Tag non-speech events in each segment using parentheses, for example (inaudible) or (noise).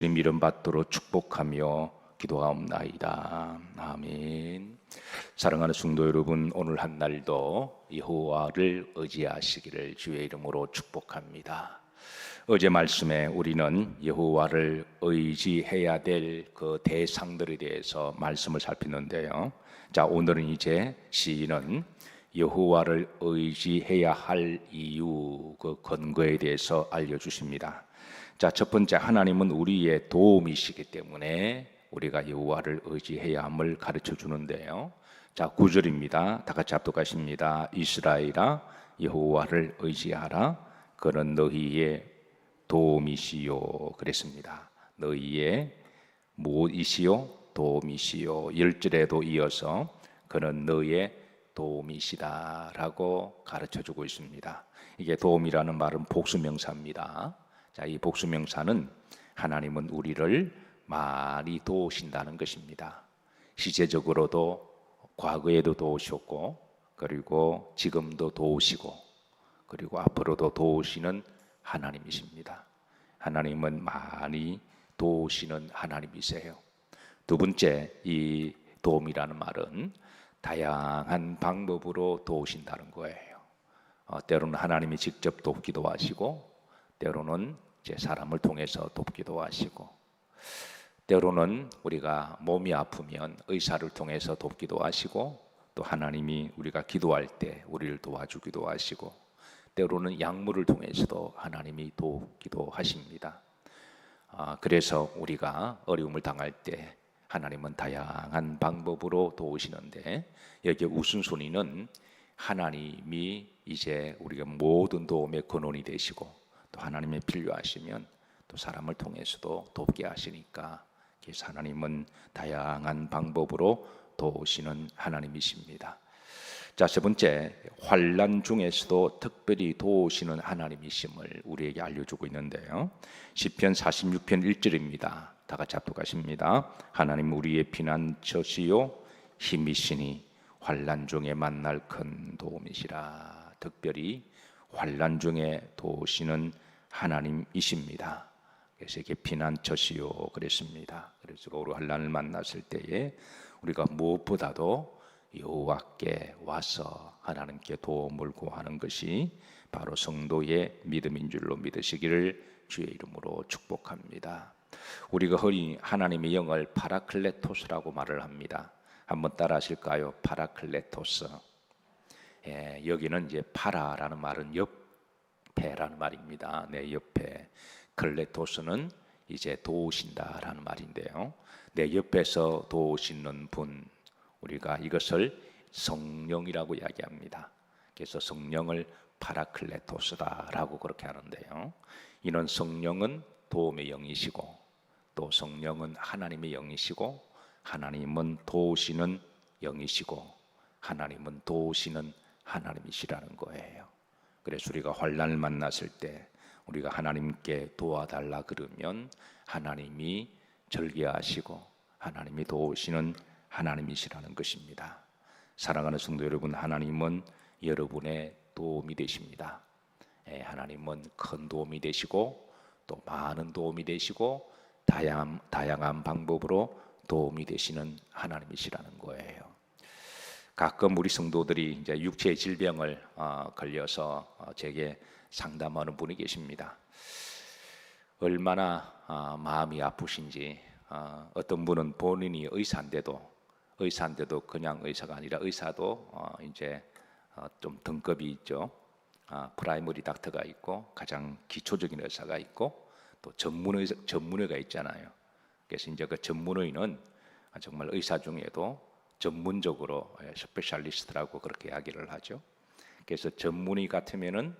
이름 받도록 축복하며 기도하옵나이다. 아멘. 사랑하는 성도 여러분, 오늘 한 날도 여호와를 의지하시기를 주의 이름으로 축복합니다. 어제 말씀에 우리는 여호와를 의지해야 될 그 대상들에 대해서 말씀을 살폈는데요. 자, 오늘은 이제 시인은 여호와를 의지해야 할 이유 그 근거에 대해서 알려 주십니다. 자, 첫 번째 하나님은 우리의 도움이시기 때문에 우리가 여호와를 의지해야 함을 가르쳐 주는데요. 자, 9절입니다. 다 같이 합독하십니다. 이스라엘아 여호와를 의지하라. 그는 너희의 도움이시요 그랬습니다. 너희의 무엇이시요? 도움이시요. 열절에도 이어서 그는 너의 도움이시다라고 가르쳐 주고 있습니다. 이게 도움이라는 말은 복수명사입니다. 자, 이 복수명사는 하나님은 우리를 많이 도우신다는 것입니다. 시제적으로도 과거에도 도우셨고, 그리고 지금도 도우시고, 그리고 앞으로도 도우시는 하나님이십니다. 하나님은 많이 도우시는 하나님이세요. 두 번째, 이 도움이라는 말은 다양한 방법으로 도우신다는 거예요. 어, 때로는 하나님이 직접 돕기도 하시고, 때로는 이제 사람을 통해서 돕기도 하시고, 때로는 우리가 몸이 아프면 의사를 통해서 돕기도 하시고, 또 하나님이 우리가 기도할 때 우리를 도와주기도 하시고, 때로는 약물을 통해서도 하나님이 돕기도 하십니다. 아, 그래서 우리가 어려움을 당할 때 하나님은 다양한 방법으로 도우시는데 여기 우선순위는 하나님이 이제 우리가 모든 도움의 근원이 되시고 또 하나님의 필요하시면 또 사람을 통해서도 돕게 하시니까 그래서 하나님은 다양한 방법으로 도우시는 하나님이십니다. 자, 세 번째, 환란 중에서도 특별히 도우시는 하나님이심을 우리에게 알려주고 있는데요. 시편 46편 1절입니다. 다 같이 합독하십니다. 하나님 우리의 피난처시요 힘이시니 환란 중에 만날 큰 도움이시라. 특별히 환란 중에 도우시는 하나님이십니다. 그래서 이게 피난처시요 그랬습니다. 그래서 우리 환란을 만났을 때에 우리가 무엇보다도 여호와께 와서 하나님께 도움을 구하는 것이 바로 성도의 믿음인 줄로 믿으시기를 주의 이름으로 축복합니다. 우리가 흔히 하나님의 영을 파라클레토스라고 말을 합니다. 한번 따라하실까요? 파라클레토스. 예, 여기는 이제 파라라는 말은 옆 에라는 말입니다. 내 옆에. 클레토스는 이제 도우신다라는 말인데요. 내 옆에서 도우시는 분, 우리가 이것을 성령이라고 이야기합니다. 그래서 성령을 파라클레토스다라고 그렇게 하는데요. 이는 성령은 도움의 영이시고 또 성령은 하나님의 영이시고 하나님은 도우시는 영이시고 하나님은 도우시는 하나님이시라는 거예요. 그래서 우리가 환란을 만났을 때 우리가 하나님께 도와달라 그러면 하나님이 절개하시고 하나님이 도우시는 하나님이시라는 것입니다. 사랑하는 성도 여러분, 하나님은 여러분의 도움이 되십니다. 예, 하나님은 큰 도움이 되시고 또 많은 도움이 되시고 다양, 다양한 방법으로 도움이 되시는 하나님이시라는 거예요. 가끔 우리 성도들이 이제 육체의 질병을 어, 걸려서 어, 제게 상담하는 분이 계십니다. 얼마나 어, 마음이 아프신지 어, 어떤 분은 본인이 의사인데도 의사인데도 그냥 의사가 아니라 의사도 어, 이제 어, 좀 등급이 있죠. 아, 프라이머리 닥터가 있고 가장 기초적인 의사가 있고 또 전문의 전문의가 있잖아요. 그래서 이제 그 전문의는 정말 의사 중에도 전문적으로 스페셜리스트라고 그렇게 이야기를 하죠. 그래서 전문의 같으면은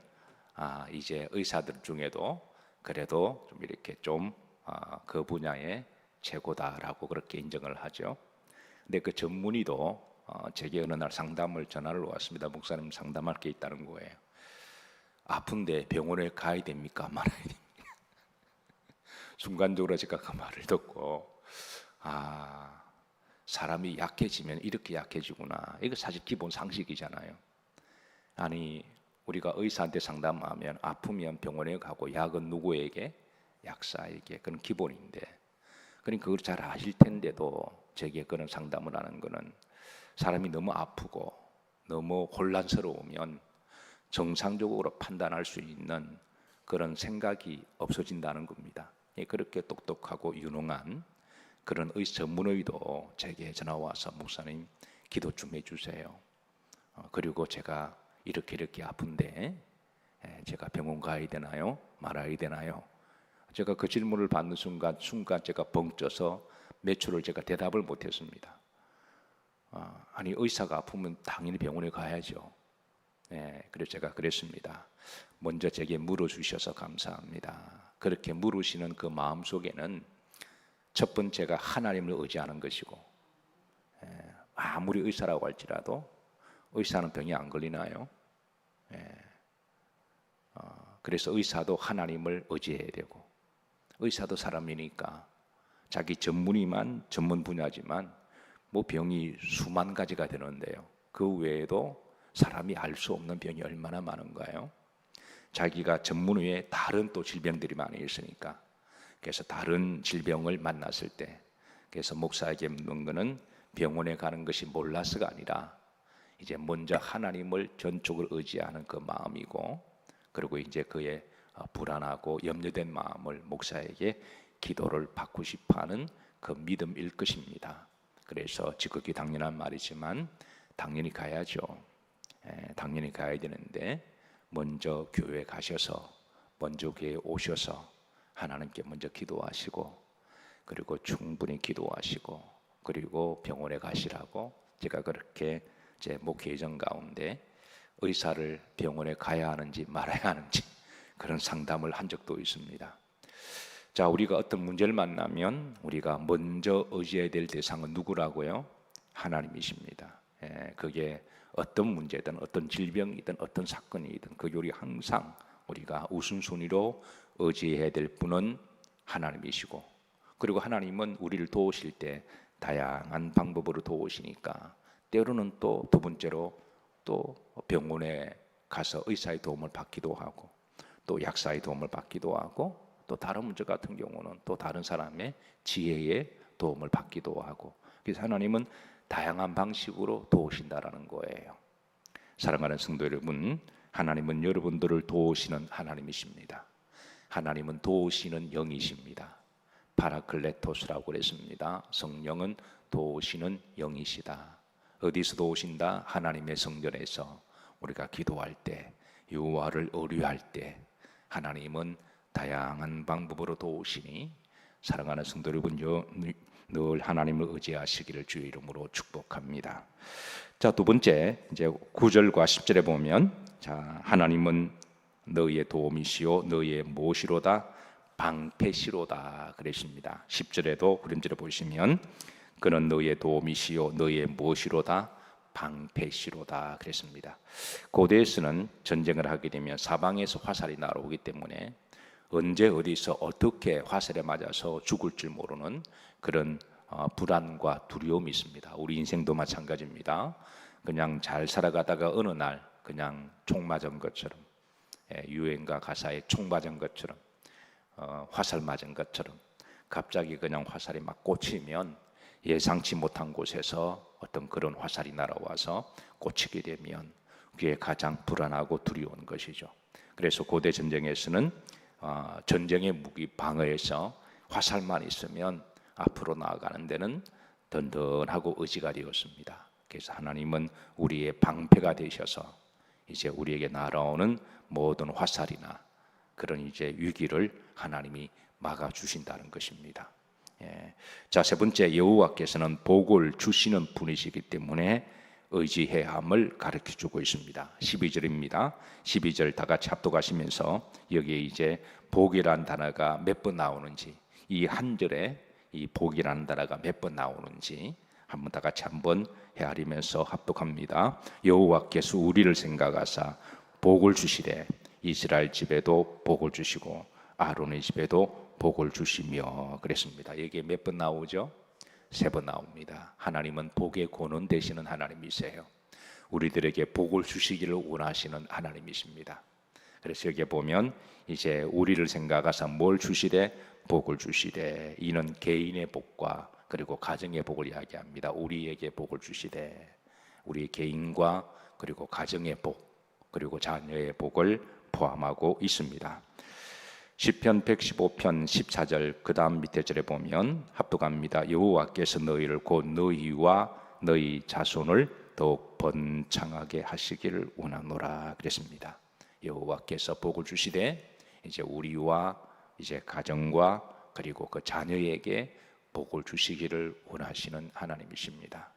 아, 이제 의사들 중에도 그래도 좀 이렇게 좀그 아, 분야의 최고다라고 그렇게 인정을 하죠. 근데 그 전문의도 어, 제게 어느 날 상담을 전화를 왔습니다. 목사님 상담할 게 있다는 거예요. 아픈데 병원에 가야 됩니까? (laughs) 말아야 됩니까? 순간적으로 제가 그 말을 듣고 아 사람이 약해지면 이렇게 약해지구나. 이거 사실 기본 상식이잖아요. 아니 우리가 의사한테 상담하면 아프면 병원에 가고 약은 누구에게 약사에게 그건 기본인데 그러니까 그걸 잘 아실 텐데도 제게 그런 상담을 하는 거는 사람이 너무 아프고 너무 혼란스러우면 정상적으로 판단할 수 있는 그런 생각이 없어진다는 겁니다. 예, 그렇게 똑똑하고 유능한 그런 의 전문의도 제게 전화 와서 목사님 기도 좀 해주세요. 어, 그리고 제가 이렇게 이렇게 아픈데 예, 제가 병원 가야 되나요? 말아야 되나요? 제가 그 질문을 받는 순간 순간 제가 벙 쪄서 몇 초를 제가 대답을 못했습니다. 아, 아니 의사가 아프면 당연히 병원에 가야죠. 네, 그래서 제가 그랬습니다. 먼저 제게 물어주셔서 감사합니다. 그렇게 물으시는 그 마음 속에는 첫 번째가 하나님을 의지하는 것이고 예, 아무리 의사라고 할지라도 의사는 병이 안 걸리나요? 예, 어, 그래서 의사도 하나님을 의지해야 되고 의사도 사람이니까 자기 전문이만 전문 분야지만 뭐 병이 수만 가지가 되는데요. 그 외에도 사람이 알 수 없는 병이 얼마나 많은가요? 자기가 전문 외에 다른 또 질병들이 많이 있으니까 그래서 다른 질병을 만났을 때 그래서 목사에게 묻는 거는 병원에 가는 것이 몰라서가 아니라 이제 먼저 하나님을 전적으로 의지하는 그 마음이고 그리고 이제 그의 어, 불안하고 염려된 마음을 목사에게 기도를 받고 싶어하는 그 믿음일 것입니다. 그래서 지극히 당연한 말이지만 당연히 가야죠. 에, 당연히 가야 되는데 먼저 교회 가셔서 먼저 교회 오셔서 하나님께 먼저 기도하시고 그리고 충분히 기도하시고 그리고 병원에 가시라고 제가 그렇게 제 목회 예정 가운데 의사를 병원에 가야 하는지 말아야 하는지 그런 상담을 한 적도 있습니다. 자, 우리가 어떤 문제를 만나면 우리가 먼저 의지해야 될 대상은 누구라고요? 하나님이십니다. 예, 그게 어떤 문제든 어떤 질병이든 어떤 사건이든 그게 우리 항상 우리가 우선순위로 의지해야 될 분은 하나님이시고 그리고 하나님은 우리를 도우실 때 다양한 방법으로 도우시니까 때로는 또 두 번째로 또 병원에 가서 의사의 도움을 받기도 하고 또 약사의 도움을 받기도 하고 또 다른 문제 같은 경우는 또 다른 사람의 지혜의 도움을 받기도 하고 그래서 하나님은 다양한 방식으로 도우신다라는 거예요. 사랑하는 성도 여러분, 하나님은 여러분들을 도우시는 하나님이십니다. 하나님은 도우시는 영이십니다. 파라클레토스라고 그랬습니다. 성령은 도우시는 영이시다. 어디서 도우신다? 하나님의 성전에서 우리가 기도할 때, 유화를 의뢰할 때, 하나님은 다양한 방법으로 도우시니 사랑하는 성도 여러분 늘 하나님을 의지하시기를 주의 이름으로 축복합니다. 자, 두 번째 이제 9절과 10절에 보면 자, 하나님은 너희의 도움이시요 너희의 모시로다 방패시로다 그러십니다. 10절에도 그림자를 보시면 그는 너희의 도움이시요 너희의 모시로다 방패시로다 그랬습니다. 고대에서는 전쟁을 하게 되면 사방에서 화살이 날아오기 때문에 언제 어디서 어떻게 화살에 맞아서 죽을 줄 모르는 그런 어, 불안과 두려움이 있습니다. 우리 인생도 마찬가지입니다. 그냥 잘 살아가다가 어느 날 그냥 총 맞은 것처럼 예, 유행가 가사에 총 맞은 것처럼 어, 화살 맞은 것처럼 갑자기 그냥 화살이 막 꽂히면 예상치 못한 곳에서 어떤 그런 화살이 날아와서 꽂히게 되면 그게 가장 불안하고 두려운 것이죠. 그래서 고대 전쟁에서는 어, 전쟁의 무기 방어에서 화살만 있으면 앞으로 나아가는 데는 든든하고 의지가 되었습니다. 그래서 하나님은 우리의 방패가 되셔서 이제 우리에게 날아오는 모든 화살이나 그런 이제 위기를 하나님이 막아 주신다는 것입니다. 예. 자, 세 번째 여호와께서는 복을 주시는 분이시기 때문에 의지해야 함을 가르쳐 주고 있습니다. 12절입니다. 12절 다 같이 합독하시면서 여기에 이제 복이란 단어가 몇 번 나오는지 이 한 절에 이 복이라는 단어가 몇 번 나오는지 한번 다 같이 한번 헤아리면서 합독합니다. 여호와께서 우리를 생각하사 복을 주시되 이스라엘 집에도 복을 주시고 아론의 집에도 복을 주시며 그랬습니다. 여기에 몇번 나오죠? 세 번 나옵니다. 하나님은 복의 권원 되시는 하나님이세요. 우리들에게 복을 주시기를 원하시는 하나님이십니다. 그래서 여기에 보면 이제 우리를 생각하사 뭘 주시되 복을 주시되 이는 개인의 복과 그리고 가정의 복을 이야기합니다. 우리에게 복을 주시되 우리 개인과 그리고 가정의 복 그리고 자녀의 복을 포함하고 있습니다. 시편 115편 14절 그 다음 밑에 절에 보면 합독합니다. 여호와께서 너희를 곧 너희와 너희 자손을 더욱 번창하게 하시기를 원하노라 그랬습니다. 여호와께서 복을 주시되 이제 우리와 이제 가정과 그리고 그 자녀에게 복을 주시기를 원하시는 하나님이십니다.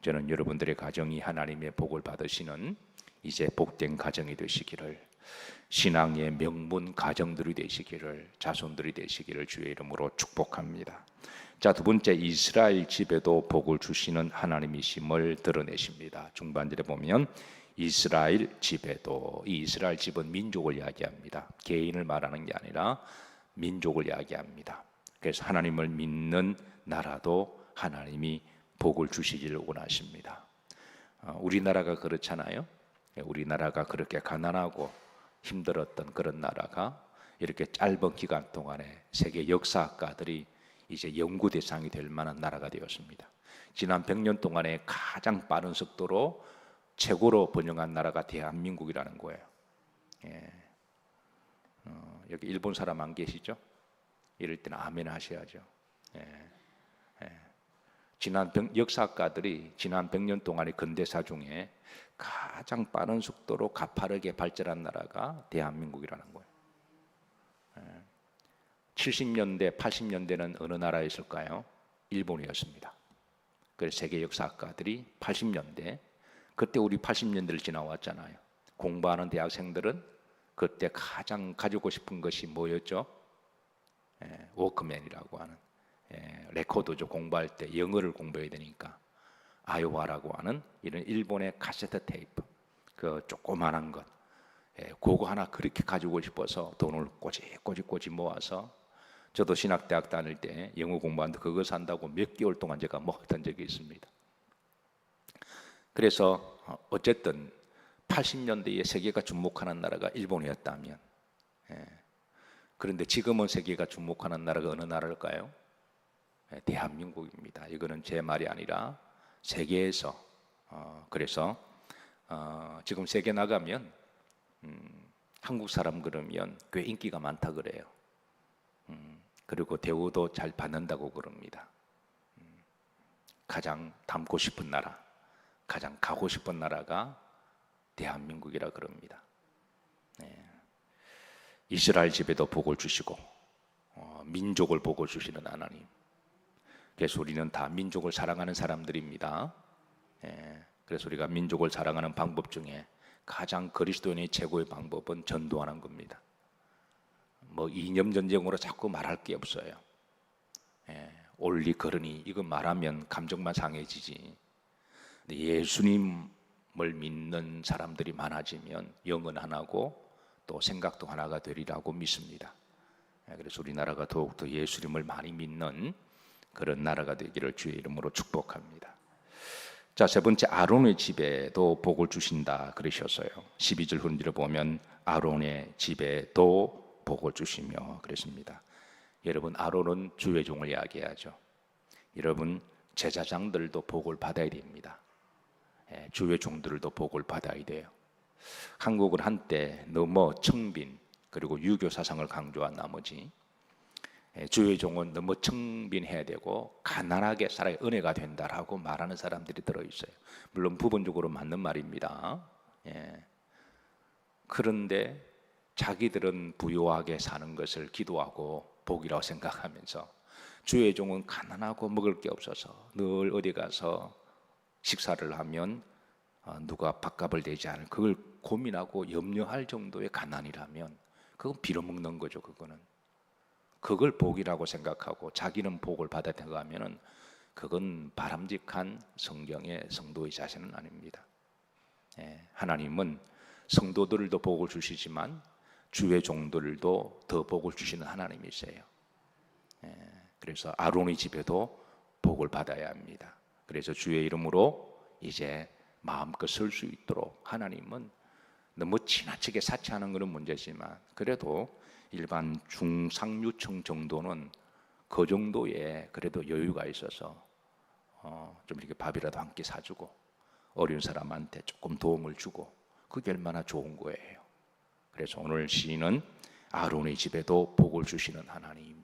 저는 여러분들의 가정이 하나님의 복을 받으시는 이제 복된 가정이 되시기를 신앙의 명문 가정들이 되시기를 자손들이 되시기를 주의 이름으로 축복합니다. 자, 두 번째 이스라엘 집에도 복을 주시는 하나님이심을 드러내십니다. 중반절에 보면 이스라엘 집에도 이 이스라엘 집은 민족을 이야기합니다. 개인을 말하는 게 아니라 민족을 이야기합니다. 그래서 하나님을 믿는 나라도 하나님이 복을 주시기를 원하십니다. 어, 우리나라가 그렇잖아요. 우리나라가 그렇게 가난하고 힘들었던 그런 나라가 이렇게 짧은 기간 동안에 세계 역사학가들이 이제 연구 대상이 될 만한 나라가 되었습니다. 지난 100년 동안에 가장 빠른 속도로 최고로 번영한 나라가 대한민국이라는 거예요. 예. 어, 여기 일본 사람 안 계시죠? 이럴 때는 아멘 하셔야죠. 예. 예. 지난 병, 역사가들이 지난 100년 동안의 근대사 중에 가장 빠른 속도로 가파르게 발전한 나라가 대한민국이라는 거예요. 70년대, 80년대는 어느 나라였을까요? 일본이었습니다. 그래서 세계 역사학가들이 80년대, 그때 우리 80년대를 지나왔잖아요. 공부하는 대학생들은 그때 가장 가지고 싶은 것이 뭐였죠? 예, 워크맨이라고 하는 예, 레코드죠. 공부할 때 영어를 공부해야 되니까 아요와라고 하는 이런 일본의 카세트 테이프 그 조그만한 것 예, 그거 하나 그렇게 가지고 싶어서 돈을 꼬집꼬집꼬집 모아서 저도 신학대학 다닐 때 영어 공부하는데 그거 산다고 몇 개월 동안 제가 먹었던 적이 있습니다. 그래서 어, 어쨌든 80년대에 세계가 주목하는 나라가 일본이었다면 예. 그런데 지금은 세계가 주목하는 나라가 어느 나라일까요? 예, 대한민국입니다. 이거는 제 말이 아니라 세계에서 어, 그래서 어, 지금 세계 나가면 음, 한국 사람 그러면 꽤 인기가 많다 그래요. 음, 그리고 대우도 잘 받는다고 그럽니다. 음, 가장 닮고 싶은 나라, 가장 가고 싶은 나라가 대한민국이라 그럽니다. 네. 이스라엘 집에도 복을 주시고 어, 민족을 복을 주시는 하나님. 그래서 우리는 다 민족을 사랑하는 사람들입니다. 예, 그래서 우리가 민족을 사랑하는 방법 중에 가장 그리스도인의 최고의 방법은 전도하는 겁니다. 뭐 이념 전쟁으로 자꾸 말할 게 없어요. 예, 올리 그러니 이거 말하면 감정만 상해지지. 예수님을 믿는 사람들이 많아지면 영은 하나고 또 생각도 하나가 되리라고 믿습니다. 예, 그래서 우리나라가 더욱더 예수님을 많이 믿는 그런 나라가 되기를 주의 이름으로 축복합니다. 자, 세 번째 아론의 집에도 복을 주신다 그러셨어요. 12절 후절을 보면 아론의 집에도 복을 주시며 그랬습니다. 여러분 아론은 주의 종을 이야기하죠. 여러분 제사장들도 복을 받아야 됩니다. 예, 주의 종들도 복을 받아야 돼요. 한국은 한때 너무 청빈 그리고 유교 사상을 강조한 나머지 예, 주의 종은 너무 청빈해야 되고 가난하게 살아야 은혜가 된다라고 말하는 사람들이 들어 있어요. 물론 부분적으로 맞는 말입니다. 예. 그런데 자기들은 부유하게 사는 것을 기도하고 복이라고 생각하면서 주의 종은 가난하고 먹을 게 없어서 늘 어디 가서 식사를 하면 어, 누가 밥값을 내지 않을 그걸 고민하고 염려할 정도의 가난이라면 그건 빌어먹는 거죠. 그거는 그걸 복이라고 생각하고 자기는 복을 받았다고 하면은 그건 바람직한 성경의 성도의 자세는 아닙니다. 예, 하나님은 성도들도 복을 주시지만 주의 종들도 더 복을 주시는 하나님이세요. 예, 그래서 아론의 집에도 복을 받아야 합니다. 그래서 주의 이름으로 이제 마음껏 설수 있도록 하나님은 너무 지나치게 사치하는 것은 문제지만 그래도 일반 중상류층 정도는 그 정도의 그래도 여유가 있어서 어, 좀 이렇게 밥이라도 한 끼 사주고 어려운 사람한테 조금 도움을 주고 그게 얼마나 좋은 거예요. 그래서 오늘 시인은 아론의 집에도 복을 주시는 하나님.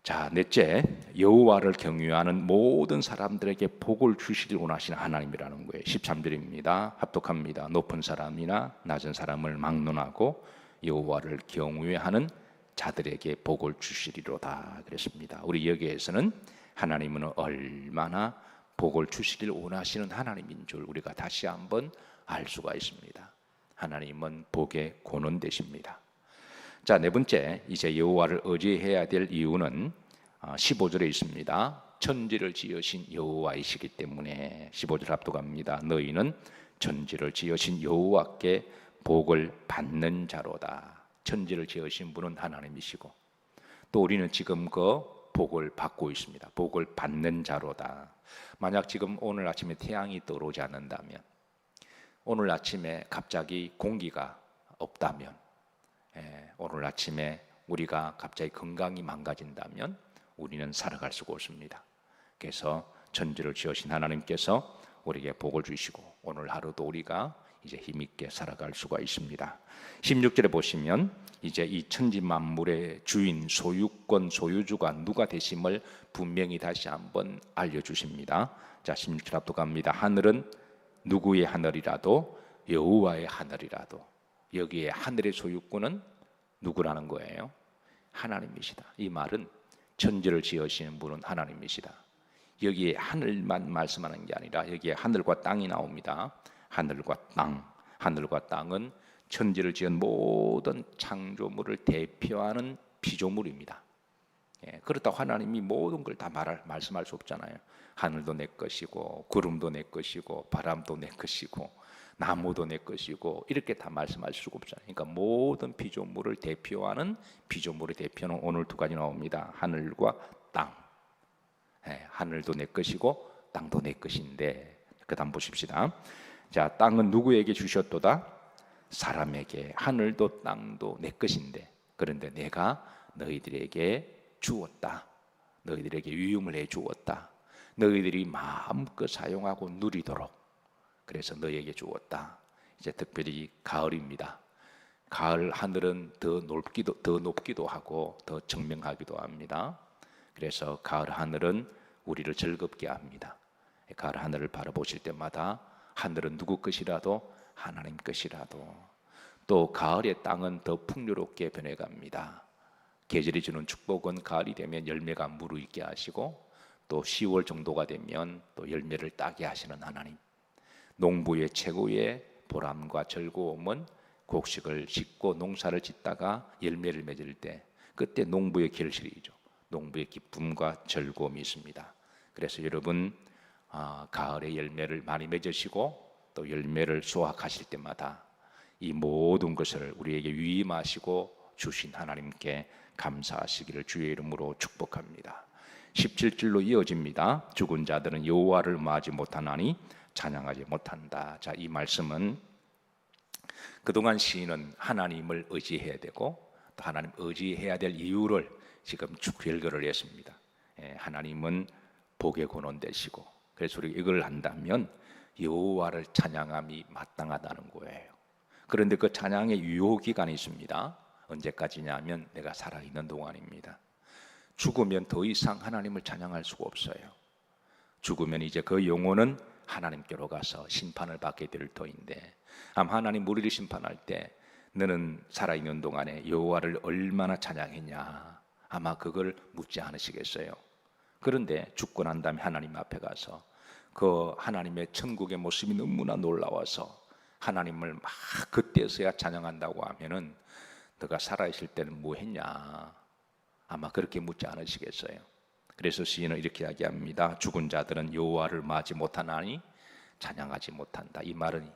예. 자 넷째 여호와를 경유하는 모든 사람들에게 복을 주시길 원하시는 하나님이라는 거예요. 13절입니다. 합독합니다. 높은 사람이나 낮은 사람을 막론하고 여호와를 경외하는 자들에게 복을 주시리로다 그랬습니다. 우리 여기에서는 하나님은 얼마나 복을 주시길 원하시는 하나님인 줄 우리가 다시 한번 알 수가 있습니다. 하나님은 복의 고는 되십니다. 자, 네 번째 이제 여호와를 의지해야 될 이유는 15절에 있습니다. 천지를 지으신 여호와이시기 때문에 15절 합독합니다. 너희는 천지를 지으신 여호와께 복을 받는 자로다. 천지를 지으신 분은 하나님이시고 또 우리는 지금 그 복을 받고 있습니다. 복을 받는 자로다. 만약 지금 오늘 아침에 태양이 떠오르지 않는다면 오늘 아침에 갑자기 공기가 없다면 예, 오늘 아침에 우리가 갑자기 건강이 망가진다면 우리는 살아갈 수가 없습니다. 그래서 천지를 지으신 하나님께서 우리에게 복을 주시고 오늘 하루도 우리가 이제 힘있게 살아갈 수가 있습니다. 16절에 보시면 이제 이 천지 만물의 주인 소유권 소유주가 누가 되심을 분명히 다시 한번 알려 주십니다. 자, 16절 앞도 갑니다. 하늘은 누구의 하늘이라도 여호와의 하늘이라도 여기에 하늘의 소유권은 누구라는 거예요? 하나님이시다. 이 말은 천지를 지으시는 분은 하나님이시다. 여기에 하늘만 말씀하는 게 아니라 여기에 하늘과 땅이 나옵니다. 하늘과 땅, 하늘과 땅은 천지를 지은 모든 창조물을 대표하는 피조물입니다. 예, 그렇다고 하나님이 모든 걸다 말씀할 수 없잖아요. 하늘도 내 것이고 구름도 내 것이고 바람도 내 것이고 나무도 내 것이고 이렇게 다 말씀할 수가 없잖아요. 그러니까 모든 피조물을 대표하는 피조물의 대표는 오늘 두 가지 나옵니다. 하늘과 땅. 예, 하늘도 내 것이고 땅도 내 것인데 그다음 보십시다. 자, 땅은 누구에게 주셨도다? 사람에게 하늘도 땅도 내 것인데 그런데 내가 너희들에게 주었다. 너희들에게 유용을 해 주었다. 너희들이 마음껏 사용하고 누리도록 그래서 너희에게 주었다. 이제 특별히 가을입니다. 가을 하늘은 더 높기도 더 높기도 하고 더 청명하기도 합니다. 그래서 가을 하늘은 우리를 즐겁게 합니다. 가을 하늘을 바라보실 때마다 하늘은 누구 것이라도 하나님 것이라도 또 가을의 땅은 더 풍요롭게 변해갑니다. 계절이 주는 축복은 가을이 되면 열매가 무르익게 하시고 또 10월 정도가 되면 또 열매를 따게 하시는 하나님. 농부의 최고의 보람과 즐거움은 곡식을 짓고 농사를 짓다가 열매를 맺을 때 그때 농부의 결실이죠. 농부의 기쁨과 즐거움이 있습니다. 그래서 여러분 아, 가을에 열매를 많이 맺으시고 또 열매를 수확하실 때마다 이 모든 것을 우리에게 위임하시고 주신 하나님께 감사하시기를 주의 이름으로 축복합니다. 17절로 이어집니다. 죽은 자들은 여호와를 맞지 못하나니 찬양하지 못한다. 자, 이 말씀은 그동안 시인은 하나님을 의지해야 되고 또 하나님 의지해야 될 이유를 지금 쭉 열거를 했습니다. 예, 하나님은 복의 근원 되시고 그래서 우리가 이걸 한다면 여호와를 찬양함이 마땅하다는 거예요. 그런데 그 찬양의 유효 기간이 있습니다. 언제까지냐면 내가 살아 있는 동안입니다. 죽으면 더 이상 하나님을 찬양할 수가 없어요. 죽으면 이제 그 영혼은 하나님께로 가서 심판을 받게 될 터인데 아마 하나님 우리를 심판할 때 너는 살아 있는 동안에 여호와를 얼마나 찬양했냐 아마 그걸 묻지 않으시겠어요. 그런데 죽고 난 다음에 하나님 앞에 가서 그 하나님의 천국의 모습이 너무나 놀라워서 하나님을 막 그때서야 찬양한다고 하면은 너가 살아 있을 때는 뭐 했냐? 아마 그렇게 묻지 않으시겠어요. 그래서 시인은 이렇게 이야기합니다. 죽은 자들은 여호와를 맞지 못하나니 찬양하지 못한다. 이 말은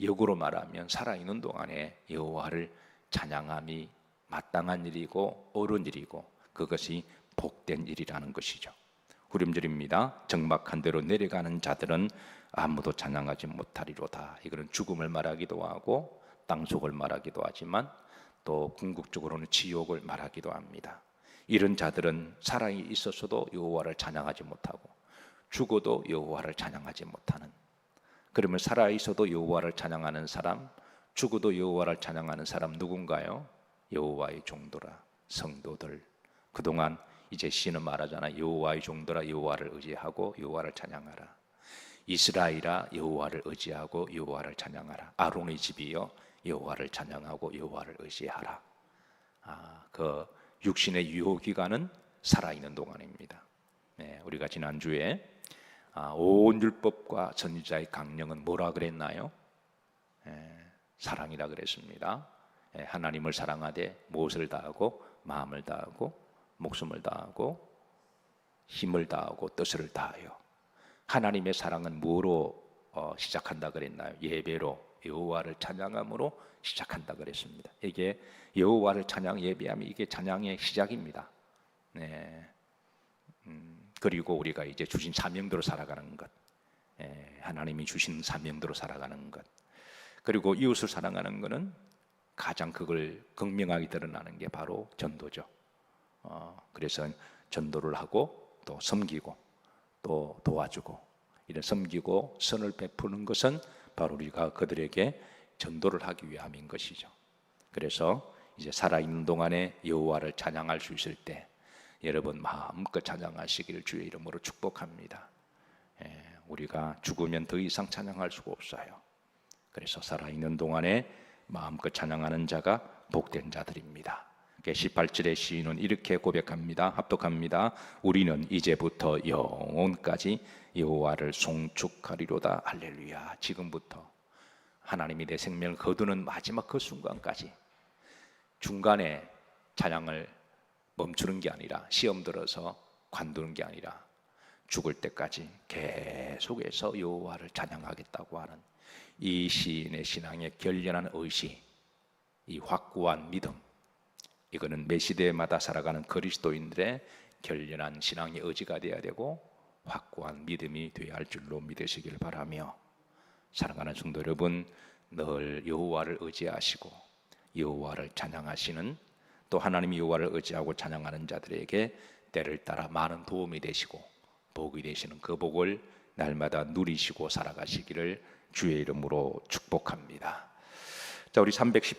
역으로 말하면 살아 있는 동안에 여호와를 찬양함이 마땅한 일이고 옳은 일이고 그것이 복된 일이라는 것이죠. 후렴절입니다. 정박한 대로 내려가는 자들은 아무도 찬양하지 못하리로다. 이거는 죽음을 말하기도 하고 땅속을 말하기도 하지만 또 궁극적으로는 지옥을 말하기도 합니다. 이런 자들은 살아 있었어도 여호와를 찬양하지 못하고 죽어도 여호와를 찬양하지 못하는 그러면 살아 있어도 여호와를 찬양하는 사람, 죽어도 여호와를 찬양하는 사람 누군가요? 여호와의 종도라 성도들. 그동안 이제 시는 말하잖아. 여호와의 종도라 여호와를 의지하고 여호와를 찬양하라. 이스라엘아 여호와를 의지하고 여호와를 찬양하라. 아론의 집이요 여호와를 찬양하고 여호와를 의지하라. 아, 그 육신의 유효 기간은 살아 있는 동안입니다. 네, 우리가 지난 주에 아, 온 율법과 선지자의 강령은 뭐라 그랬나요? 예, 사랑이라 그랬습니다. 예, 하나님을 사랑하되 무엇을 다하고 마음을 다하고 목숨을 다하고 힘을 다하고 뜻을 다하여 하나님의 사랑은 뭐로 어, 시작한다 그랬나요? 예배로 여호와를 찬양함으로 시작한다 그랬습니다. 이게 여호와를 찬양 예배하면 이게 찬양의 시작입니다. 네. 음, 그리고 우리가 이제 주신 사명대로 살아가는 것, 예, 하나님이 주신 사명대로 살아가는 것, 그리고 이웃을 사랑하는 것은 가장 그걸 극명하게 드러나는 게 바로 전도죠. 어, 그래서 전도를 하고 또 섬기고 또 도와주고 이런 섬기고 선을 베푸는 것은 바로 우리가 그들에게 전도를 하기 위함인 것이죠. 그래서 이제 살아있는 동안에 여호와를 찬양할 수 있을 때 여러분 마음껏 찬양하시기를 주의 이름으로 축복합니다. 예, 우리가 죽으면 더 이상 찬양할 수가 없어요. 그래서 살아있는 동안에 마음껏 찬양하는 자가 복된 자들입니다. 18절의 시인은 이렇게 고백합니다. 합독합니다. 우리는 이제부터 영원까지 여호와를 송축하리로다. 할렐루야. 지금부터 하나님이 내 생명을 거두는 마지막 그 순간까지 중간에 찬양을 멈추는 게 아니라 시험 들어서 관두는 게 아니라 죽을 때까지 계속해서 여호와를 찬양하겠다고 하는 이 시인의 신앙의 결연한 의시, 이 확고한 믿음, 이거는 매 시대마다 살아가는 그리스도인들의 결연한 신앙의 의지가 되어야 되고 확고한 믿음이 되어야 할 줄로 믿으시길 바라며 사랑하는 성도 여러분 늘 여호와를 의지하시고 여호와를 찬양하시는 또 하나님이 여호와를 의지하고 찬양하는 자들에게 때를 따라 많은 도움이 되시고 복이 되시는 그 복을 날마다 누리시고 살아가시기를 주의 이름으로 축복합니다. 자, 우리 310